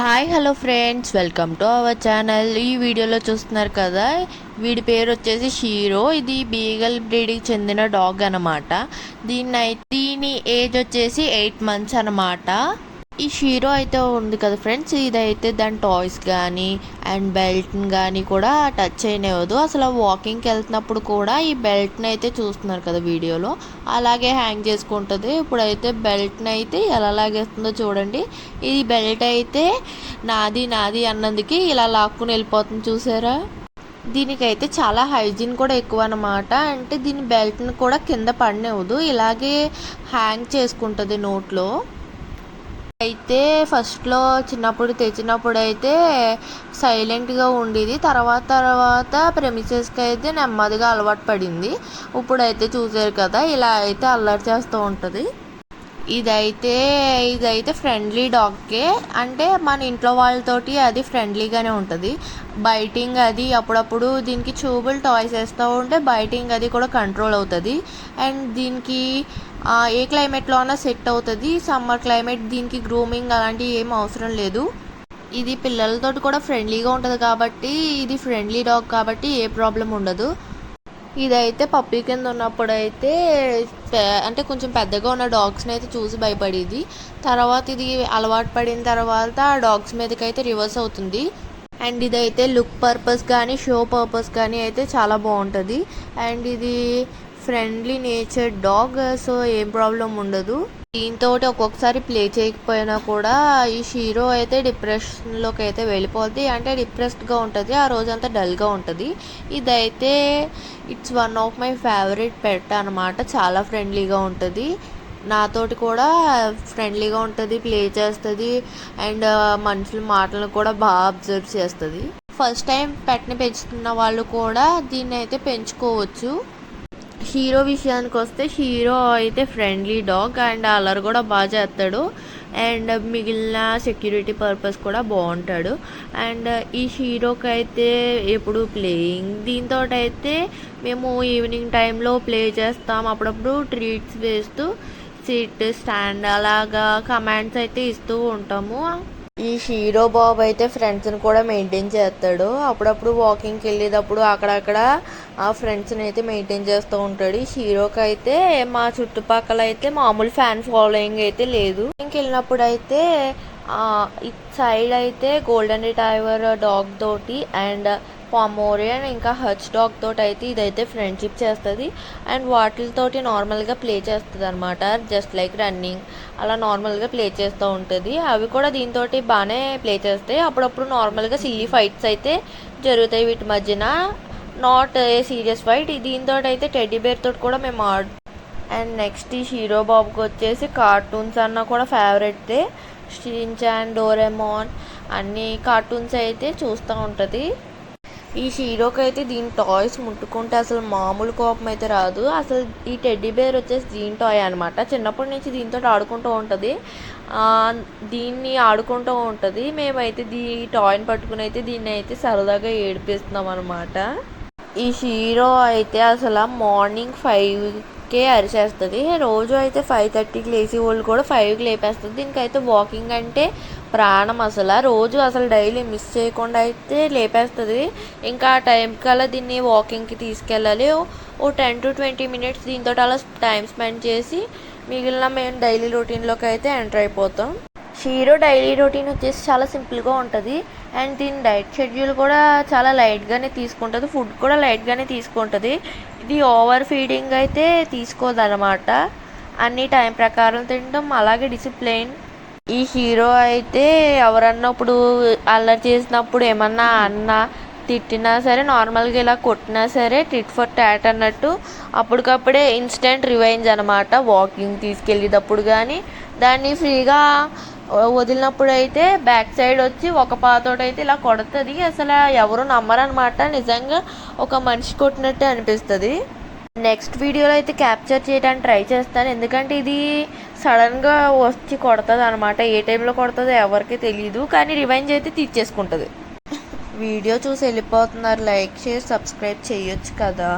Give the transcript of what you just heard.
Hi hello friends welcome to our channel ఈ వీడియోలో చూస్తున్నారు కదా వీడి పేరు వచ్చేసి షీరో ఇది బీగల్ బ్రీడ్కి చెందిన డాగ్ అనమాట దీన్ని దీని ఏజ్ వచ్చేసి ఎయిట్ మంత్స్ అనమాట ఈ షీరో అయితే ఉంది కదా ఫ్రెండ్స్ ఇదైతే దాని టాయ్స్ కానీ అండ్ బెల్ట్ని కానీ కూడా టచ్ చేయనివ్వదు అసలు వాకింగ్కి వెళ్తున్నప్పుడు కూడా ఈ బెల్ట్ని అయితే చూస్తున్నారు కదా వీడియోలో. అలాగే హ్యాంగ్ చేసుకుంటుంది. ఇప్పుడైతే బెల్ట్ని అయితే ఎలా లాగేస్తుందో చూడండి. ఈ బెల్ట్ అయితే నాది నాది అన్నందుకి ఇలా లాక్కుని వెళ్ళిపోతుంది చూసారా? దీనికైతే చాలా హైజీన్ కూడా ఎక్కువ అనమాట అంటే దీని బెల్ట్ని కూడా కింద పడినవ్వదు. ఇలాగే హ్యాంగ్ చేసుకుంటుంది నోట్లో. అయితే ఫస్ట్లో చిన్నప్పుడు తెచ్చినప్పుడు అయితే సైలెంట్గా ఉండేది. తర్వాత తర్వాత ప్రెమిసెస్కి అయితే నెమ్మదిగా అలవాటు పడింది. ఇప్పుడైతే చూసారు కదా ఇలా అయితే అల్లరి చేస్తూ ఉంటుంది. ఇదైతే ఇదైతే ఫ్రెండ్లీ డాగ్కే అంటే మన ఇంట్లో వాళ్ళతోటి అది ఫ్రెండ్లీగానే ఉంటుంది. బైటింగ్ అది అప్పుడప్పుడు దీనికి చూబులు టాయ్స్ వేస్తూ ఉంటే బైటింగ్ అది కూడా కంట్రోల్ అవుతుంది. అండ్ దీనికి ఏ క్లైమేట్లో అయినా సెట్ అవుతుంది. సమ్మర్ క్లైమేట్ దీనికి గ్రూమింగ్ అలాంటివి ఏం అవసరం లేదు. ఇది పిల్లలతోటి కూడా ఫ్రెండ్లీగా ఉంటుంది కాబట్టి ఇది ఫ్రెండ్లీ డాగ్ కాబట్టి ఏ ప్రాబ్లం ఉండదు. ఇదైతే పప్పీ కింద ఉన్నప్పుడు అయితే అంటే కొంచెం పెద్దగా ఉన్న డాగ్స్ని అయితే చూసి భయపడేది. తర్వాత ఇది అలవాటు పడిన తర్వాత ఆ డాగ్స్ మీదకి అయితే రివర్స్ అవుతుంది. అండ్ ఇదైతే లుక్ పర్పస్ కానీ షో పర్పస్ కానీ అయితే చాలా బాగుంటుంది. అండ్ ఇది ఫ్రెండ్లీ నేచర్ డాగ్ సో ఏం ప్రాబ్లం ఉండదు. దీంతో ఒక్కొక్కసారి ప్లే చేయకపోయినా కూడా ఈ షీరో అయితే డిప్రెషన్లోకి అయితే వెళ్ళిపోద్ది. అంటే డిప్రెస్డ్గా ఉంటుంది ఆ రోజంతా డల్గా ఉంటుంది. ఇదైతే it's one of my favourite pet అనమాట చాలా ఫ్రెండ్లీగా ఉంటుంది. నాతోటి కూడా ఫ్రెండ్లీగా ఉంటుంది ప్లే చేస్తుంది. అండ్ మనుషుల మాటలను కూడా బాగా అబ్జర్వ్ చేస్తుంది. ఫస్ట్ టైం పెట్ని పెంచుతున్న వాళ్ళు కూడా దీన్ని అయితే పెంచుకోవచ్చు. హీరో విషయానికి వస్తే హీరో అయితే ఫ్రెండ్లీ డాగ్ అండ్ అల్లరి కూడా బాగా చేస్తాడు. అండ్ మిగిలిన సెక్యూరిటీ పర్పస్ కూడా బాగుంటాడు. అండ్ ఈ హీరోకి అయితే ఎప్పుడు ప్లేయింగ్ దీంతో అయితే మేము ఈవినింగ్ టైంలో ప్లే చేస్తాం. అప్పుడప్పుడు ట్రీట్స్ వేస్తూ సిట్ స్టాండ్ అలాగా కమాండ్స్ అయితే ఇస్తూ ఉంటాము. ఈ హీరో బాబు అయితే ఫ్రెండ్స్ని కూడా మెయింటైన్ చేస్తాడు. అప్పుడప్పుడు వాకింగ్కి వెళ్ళేటప్పుడు అక్కడక్కడ ఆ ఫ్రెండ్స్ని అయితే మెయింటైన్ చేస్తూ ఉంటాడు. హీరోకి అయితే మా చుట్టుపక్కల అయితే మామూలు ఫ్యాన్ ఫాలోయింగ్ అయితే లేదు. ఇంకెళ్ళినప్పుడు అయితే ఇట్ సైడ్ అయితే గోల్డెన్ రిటైవర్ డాగ్ తోటి అండ్ పామోరియన్ ఇంకా హచ్ డాగ్ తోటి అయితే ఇదైతే ఫ్రెండ్షిప్ చేస్తుంది. అండ్ వాటితోటి నార్మల్గా ప్లే చేస్తుంది అనమాట జస్ట్ లైక్ రన్నింగ్ అలా నార్మల్గా ప్లే చేస్తూ ఉంటుంది. అవి కూడా దీంతో బాగానే ప్లే చేస్తాయి. అప్పుడప్పుడు నార్మల్గా సిల్లీ ఫైట్స్ అయితే జరుగుతాయి వీటి మధ్యన. నాట్ ఏ సీరియస్ ఫైట్ దీంతో అయితే టెడ్డీ బేర్ తోటి కూడా మేము ఆడు. అండ్ నెక్స్ట్ ఈ హీరో బాబుకి వచ్చేసి కార్టూన్స్ అన్న కూడా ఫేవరెట్దే షిన్చాన్ డోరెమోన్ అన్ని కార్టూన్స్ అయితే చూస్తూ ఉంటుంది. ఈ హీరోకి అయితే దీని టాయ్స్ ముట్టుకుంటే అసలు మామూలు కోపం అయితే రాదు. అసలు ఈ టెడ్డీ బేర్ వచ్చేసి దీని టాయ్ అనమాట చిన్నప్పటి నుంచి దీంతో ఆడుకుంటూ ఉంటుంది. దీన్ని ఆడుకుంటూ ఉంటుంది. మేమైతే దీ టాయ్ని పట్టుకుని అయితే దీన్ని అయితే సరదాగా ఏడిపిస్తున్నాం అనమాట ఈ హీరో అయితే అసలు మార్నింగ్ ఫైవ్కే అరిచేస్తుంది. రోజు అయితే ఫైవ్ థర్టీకి లేచి వాళ్ళు కూడా ఫైవ్కి లేపేస్తుంది. దీనికైతే వాకింగ్ అంటే ప్రాణం అసలు. రోజు అసలు డైలీ మిస్ చేయకుండా అయితే లేపేస్తుంది. ఇంకా ఆ టైం కల్లా దీన్ని వాకింగ్కి తీసుకెళ్ళాలి. ఓ- ఓ టెన్ టు ట్వంటీ మినిట్స్ దీంతో అలా టైం స్పెండ్ చేసి మిగిలిన మేము డైలీ రొటీన్లోకి అయితే ఎంటర్ అయిపోతాం. షీరో డైలీ రొటీన్ వచ్చేసి చాలా సింపుల్గా ఉంటుంది. అండ్ దీని డైట్ షెడ్యూల్ కూడా చాలా లైట్గానే తీసుకుంటుంది. ఫుడ్ కూడా లైట్గానే తీసుకుంటుంది. ఇది ఓవర్ ఫీడింగ్ అయితే తీసుకోదన్నమాట. అన్ని టైం ప్రకారం తినడం అలాగే డిసిప్లైన్. ఈ హీరో అయితే ఎవరన్నా ఇప్పుడు అల్లరి చేసినప్పుడు ఏమన్నా అన్నా తిట్టినా సరే నార్మల్గా ఇలా కొట్టినా సరే టిట్ ఫర్ టాట్ అన్నట్టు అప్పటికప్పుడే ఇన్స్టెంట్ రివైంజ్ అనమాట వాకింగ్ తీసుకెళ్ళేటప్పుడు కానీ దాన్ని ఫ్రీగా వదిలినప్పుడు అయితే బ్యాక్ సైడ్ వచ్చి ఒక పాతోటి అయితే ఇలా కొడుతుంది. అసలు ఎవరు నమ్మరనమాట నిజంగా ఒక మనిషి కొట్టినట్టే అనిపిస్తుంది. నెక్స్ట్ వీడియోలో అయితే క్యాప్చర్ చేయడానికి ట్రై చేస్తాను. ఎందుకంటే ఇది సడన్గా వచ్చి కొడుతుంది అనమాట ఏ టైంలో కొడుతుందో ఎవరికి తెలియదు కానీ రివైంజ్ అయితే తీర్చేసుకుంటుంది. వీడియో చూసి వెళ్ళిపోతున్నారు. లైక్ చేసి సబ్స్క్రైబ్ చేయొచ్చు కదా.